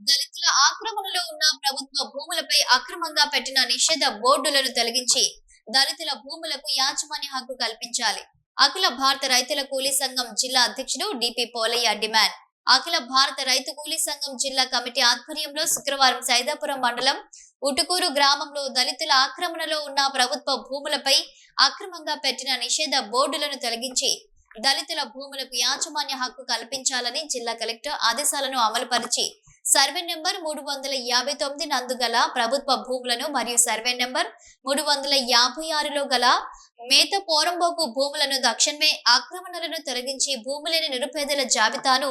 దళితుల ఆక్రమణలో ఉన్న ప్రభుత్వ భూములపై అక్రమంగా పెట్టిన నిషేధ బోర్డులను తొలగించి దళితుల భూములకు యాజమాన్య హక్కు కల్పించాలి. అఖిల భారత రైతుల కూలీ సంఘం జిల్లా అధ్యక్షుడు డిపి పోలయ్య డిమాండ్. అఖిల భారత రైతు కూలీ సంఘం జిల్లా కమిటీ ఆధ్వర్యంలో శుక్రవారం సైదాపురం మండలం ఉటుకూరు గ్రామంలో దళితుల ఆక్రమణలో ఉన్న ప్రభుత్వ భూములపై అక్రమంగా పెట్టిన నిషేధ బోర్డులను తొలగించి దళితుల భూములకు యాజమాన్య హక్కు కల్పించాలని జిల్లా కలెక్టర్ ఆదేశాలను అమలుపరిచి సర్వే నెంబర్ మూడు వందల యాభై తొమ్మిది నందు గల ప్రభుత్వ భూములను మరియు సర్వే నెంబర్ మూడు వందల యాభై ఆరులో గల మేత పోరంబోకు భూములను తక్షణమే ఆక్రమణలను తొలగించి భూములేని నిరుపేదల జాబితాను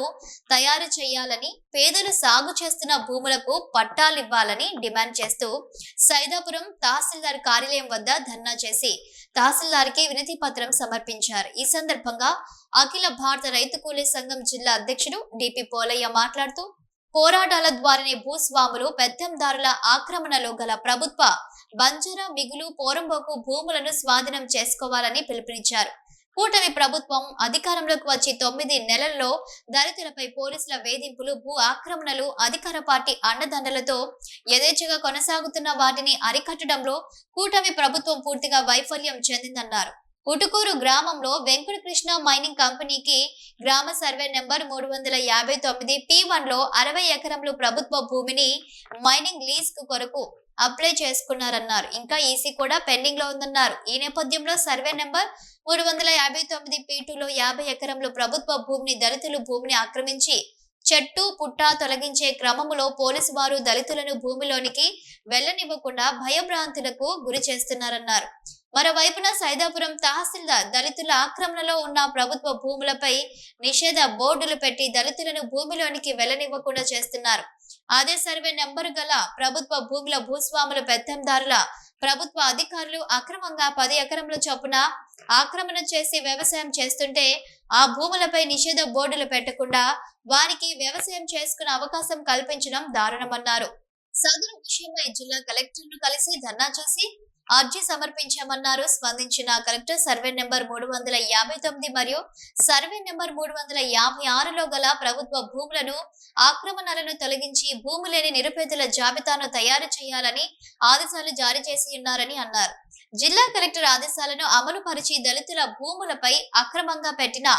తయారు చేయాలని పేదలు సాగు చేస్తున్న భూములకు పట్టాలివ్వాలని డిమాండ్ చేస్తూ సైదాపురం తహసీల్దార్ కార్యాలయం వద్ద ధర్నా చేసి తహసీల్దార్కి వినతి పత్రం సమర్పించారు. ఈ సందర్భంగా అఖిల భారత రైతు కూలీ సంఘం జిల్లా అధ్యక్షుడు డిపి పోలయ్య మాట్లాడుతూ పోరాటాల ద్వారానే భూస్వాములు పెత్తందారుల ఆక్రమణలో గల ప్రభుత్వ బంజర మిగులు పోరంబోకు భూములను స్వాధీనం చేసుకోవాలని పిలుపునిచ్చారు. కూటమి ప్రభుత్వం అధికారంలోకి వచ్చి తొమ్మిది నెలల్లో దళితులపై పోలీసుల వేధింపులు భూ ఆక్రమణలు అధికార పార్టీ అండదండలతో యథేచ్ఛగా కొనసాగుతున్న వాటిని అరికట్టడంలో కూటమి ప్రభుత్వం పూర్తిగా వైఫల్యం చెందిందన్నారు. ఉటుకూరు గ్రామంలో వెంకటకృష్ణ మైనింగ్ కంపెనీకి గ్రామ సర్వే నెంబర్ మూడు వందల యాభై తొమ్మిది పి వన్లో అరవై ఎకరంలో ప్రభుత్వ భూమిని మైనింగ్ లీజ్ కొరకు అప్లై చేసుకున్నారన్నారు. ఇంకా ఈసీ కూడా పెండింగ్లో ఉందన్నారు. ఈ నేపథ్యంలో సర్వే నెంబర్ మూడు వందల యాభై తొమ్మిది పి టూలో యాభై ఎకరంలో ప్రభుత్వ భూమిని దళితులు భూమిని ఆక్రమించి చెట్టు పుట్ట తొలగించే క్రమములో పోలీసు వారు దళితులను భూమిలోనికి వెళ్ళనివ్వకుండా భయభ్రాంతులకు గురి చేస్తున్నారన్నారు. మరోవైపున సైదాపురం తహసీల్దార్ దళితుల ఆక్రమణలో ఉన్న ప్రభుత్వ భూములపై నిషేధ బోర్డులు పెట్టి దళితులను భూమిలోనికి వెళ్ళనివ్వకుండా చేస్తున్నారు. అదే సర్వే నెంబరు గల ప్రభుత్వ భూముల భూస్వాముల పెత్తందారుల ప్రభుత్వ అధికారులు అక్రమంగా పది ఎకరముల చొప్పున ఆక్రమణ చేసి వ్యవసాయం చేస్తుంటే ఆ భూములపై నిషేధ బోర్డులు పెట్టకుండా వారికి వ్యవసాయం చేసుకునే అవకాశం కల్పించడం దారుణమన్నారు. సదరు విషయమై జిల్లా కలెక్టర్ను కలిసి ధర్నా చేసి అర్జీ సమర్పించామన్నారు. స్పందించిన కలెక్టర్ సర్వే నెంబర్ మూడు వందల యాభై తొమ్మిది మరియు సర్వే నెంబర్ మూడు వందల యాభై ఆరులో గల ప్రభుత్వ భూములను ఆక్రమణలను తొలగించి భూములేని నిరుపేదల జాబితాను తయారు చేయాలని ఆదేశాలు జారీ చేసి ఉన్నారని అన్నారు. జిల్లా కలెక్టర్ ఆదేశాలను అమలు పరిచి దళితుల భూములపై అక్రమంగా పెట్టిన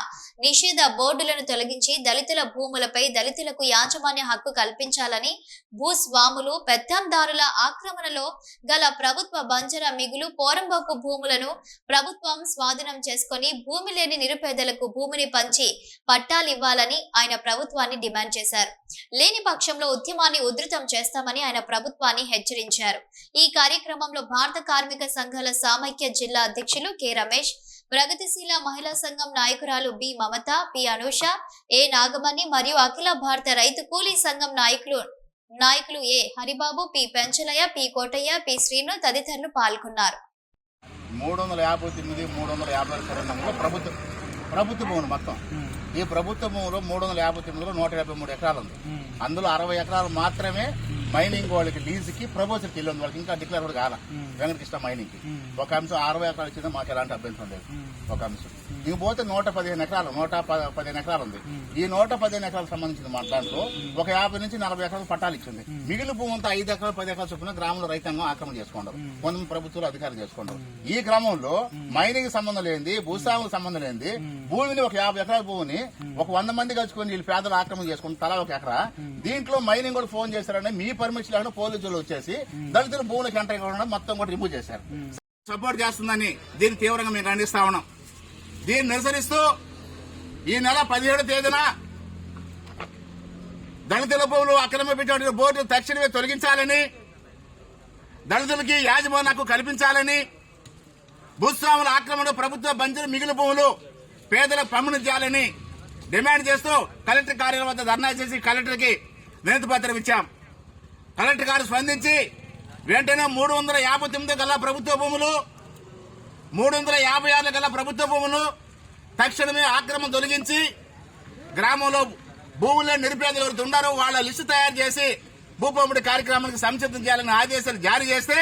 నిషేధ బోర్డులను తొలగించి దళితుల భూములపై దళితులకు యాజమాన్య హక్కు కల్పించాలని భూస్వాములు పెత్తందారుల ఆక్రమణలో గల ప్రభుత్వ బంజర మిగులు పోరంబోకు భూములను ప్రభుత్వం స్వాధీనం చేసుకొని భూమి లేని నిరుపేదలకు భూమిని పంచి పట్టాలివ్వాలని ఆయన ప్రభుత్వాన్ని డిమాండ్ చేశారు. లేని పక్షంలో ఉద్యమాన్ని ఉధృతం చేస్తామని ఆయన ప్రభుత్వాన్ని హెచ్చరించారు. ఈ కార్యక్రమంలో భారత కార్మిక సంఘ సంఘాల సామైక్య జిల్లా అధ్యక్షులు కె రమేష్ ప్రగతిశీల మహిళా సంఘం నాయకురాలు B Mamata P Anusha A Nagamani మరియు అఖిల భారత రైతు కూలీ సంఘం నాయకులు నాయకులు A Haribabu P Penchalaiah P Kotaiah P Srinu తదితరులు పాల్గొన్నారు. మూడు వందల యాభై తొమ్మిది మూడు వందల యాభై ప్రభుత్వ ప్రభుత్వ భూములు మొత్తం. ఈ ప్రభుత్వ భూములు మూడు వందల యాభై తొమ్మిదిలో నూట యాభై మూడు ఎకరాలు ఉంది అందులో అరవై ఎకరాలు మాత్రమే మైనింగ్ వాళ్ళకి లీజుకి వెళ్ళి ఉంది వాళ్ళకి ఇంకా డిక్లేర్ కూడా కాల. వెంకటకృష్ణ మైనింగ్కి ఒక అంశం అరవై ఎకరాలు ఇచ్చింది మాకు ఎలాంటి అభ్యంతరం లేదు. ఒక అంశం. ఇంక పోతే నూట పదిహేను ఎకరాలు నూట పదిహేను ఎకరాలు ఉంది. ఈ నూట పదిహేను ఎకరాలకు సంబంధించిన మా దాంట్లో ఒక యాభై నుంచి నలభై ఎకరాలు పట్టాలు ఇచ్చింది. మిగిలిన భూమి అంతా ఐదు ఎకరాలు పది ఎకరాలు చొప్పున గ్రామంలో రైతాంగం ఆక్రమణ చేసుకుంటారు. కొంతమంది ప్రభుత్వాలు అధికారులు చేసుకుంటారు. ఈ క్రమంలో మైనింగ్ సంబంధం లేనిది భూస్వాములకు సంబంధం లేనిది భూమిని ఒక యాభై ఎకరాల భూమిని ఒక వంద మంది కలుసుకొని వీళ్ళు పేదలు ఆక్రమణ చేసుకుని తలా ఒక ఎకరా. దీంట్లో మైనింగ్ కూడా ఫోన్ చేశారని మీ పర్మిషన్ లేకుండా పోలీసులు వచ్చేసి దళితుల భూములకు ఎంటర్ కాకుండా మొత్తం కూడా రిమూవ్ చేశారు. సపోర్ట్ చేస్తుందని దీన్ని తీవ్రంగా మేము ఖండిస్తా ఉన్నాం. దీన్ని నిరసరిస్తూ ఈ నెల పదిహేడు తేదీన దళితుల భూములు అక్రమ పెట్టిన బోర్డు తక్షణమే తొలగించాలని దళితులకి యాజమాన్యకు కల్పించాలని భూస్వాముల ఆక్రమణ ప్రభుత్వ బంజరు మిగిలిన భూములు పేదల పంపిణీ చేయాలని డిమాండ్ చేస్తూ కలెక్టర్ కార్యాలయం వద్ద ధర్నా చేసి కలెక్టర్కి వినతి పత్రం ఇచ్చాం. కలెక్టర్ గారు స్పందించి వెంటనే మూడు వందల యాభై తొమ్మిది గల ప్రభుత్వ భూములు మూడు వందల యాభై ఆరు గల ప్రభుత్వ భూములు తక్షణమే ఆక్రమం తొలగించి గ్రామంలో భూముల్లో నిరుపేదలు ఎవరు ఉన్నారో వాళ్ళ లిస్టు తయారు చేసి భూపంపిడి కార్యక్రమానికి సంసిద్ధం చేయాలని ఆదేశాలు జారీ చేస్తే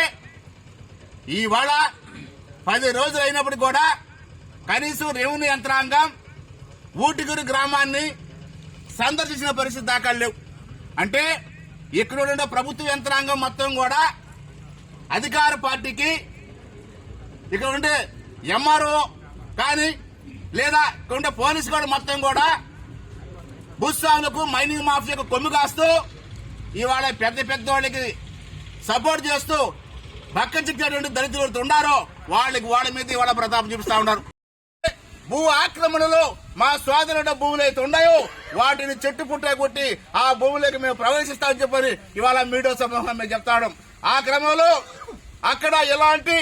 ఇవాళ పది రోజులు అయినప్పుడు కూడా కనీసం రెవెన్యూ యంత్రాంగం ఊటిగురు గ్రామాన్ని సందర్శించిన పరిస్థితి దాకా లేవు. అంటే ఇక్కడ ఉన్న ప్రభుత్వ యంత్రాంగం మొత్తం కూడా అధికార పార్టీకి ఇక్కడ ఉండే ఎంఆర్ఓ కానీ లేదా ఇక్కడ ఉండే పోలీసు కూడా మొత్తం కూడా భూస్వాములకు మైనింగ్ మాఫియాకు కొమ్ము కాస్తూ ఇవాళ పెద్ద పెద్ద వాళ్ళకి సపోర్ట్ చేస్తూ పక్క చిక్కేటువంటి దళితులు ఉన్నారో వాళ్ళకి వాళ్ళ మీద ఇవాళ ప్రతాపం చూపిస్తా ఉన్నారు. భూ ఆక్రమణలో మా సోదరుల భూములు అయితే ఉన్నాయో వాటిని చెట్టు పుట్ట కొట్టి ఆ భూములకు మేము ప్రవేశిస్తామని చెప్పని ఇవాళ మీడియా సమూహం మేము చెప్తాడు ఆ క్రమంలో అక్కడ ఎలాంటి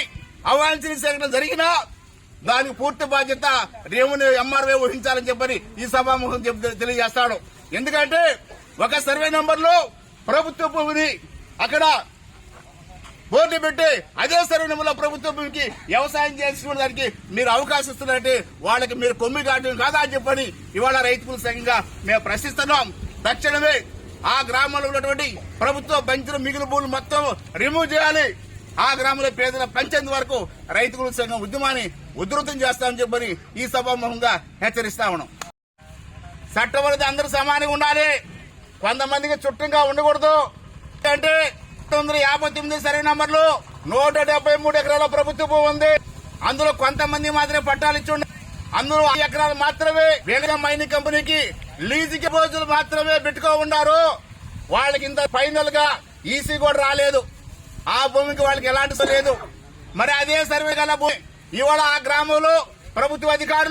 అవాంఛనీయ సంఘటన జరిగినా దానికి పూర్తి బాధ్యత రేవుని ఎంఆర్వే వహించాలని చెప్పని ఈ సభాముఖం తెలియజేస్తాడు ఎందుకంటే ఒక సర్వే నంబర్లో ప్రభుత్వ భూమిని అక్కడ బోర్డు పెట్టి అదే సరైన ప్రభుత్వ భూమికి వ్యవసాయం చేసిన దానికి మీరు అవకాశం ఇస్తున్నారంటే వాళ్ళకి మీరు కొమ్మి కాటం కాదా అని చెప్పని ఇవాళ రైతుల సంఘంగా మేము ప్రశ్నిస్తున్నాం. తక్షణమే ఆ గ్రామంలో ఉన్నటువంటి ప్రభుత్వ పంచిన మిగులు భూములు మొత్తం రిమూవ్ చేయాలి. ఆ గ్రామంలో పేదల పంచేంత వరకు రైతుల సంఘం ఉద్యమాన్ని ఉధృతం చేస్తామని చెప్పని ఈ సభాముఖంగా హెచ్చరిస్తా ఉన్నాం. చట్టం అందరూ సమానంగా ఉండాలి. కొంతమందికి చుట్టంగా ఉండకూడదు. అంటే తొమ్మిది వందల యాభై తొమ్మిది సరైన నంబర్లు. నూట డెబ్బై మూడు ఎకరాల ప్రభుత్వ భూమి ఉంది. అందులో కొంతమంది మాత్రమే పట్టాలు ఇచ్చి అందులో ఐదు ఎకరాలు మాత్రమే వేగం మైనింగ్ కంపెనీకి లీజుకి రోజులు మాత్రమే పెట్టుకో ఉన్నారు. వాళ్ళకి ఇంత ఫైనల్గా ఈసీ కూడా రాలేదు. ఆ భూమికి వాళ్ళకి ఎలాంటి లేదు. మరి అదే సర్వే గల భూమి. ఇవాళ ఆ గ్రామంలో ప్రభుత్వ అధికారులు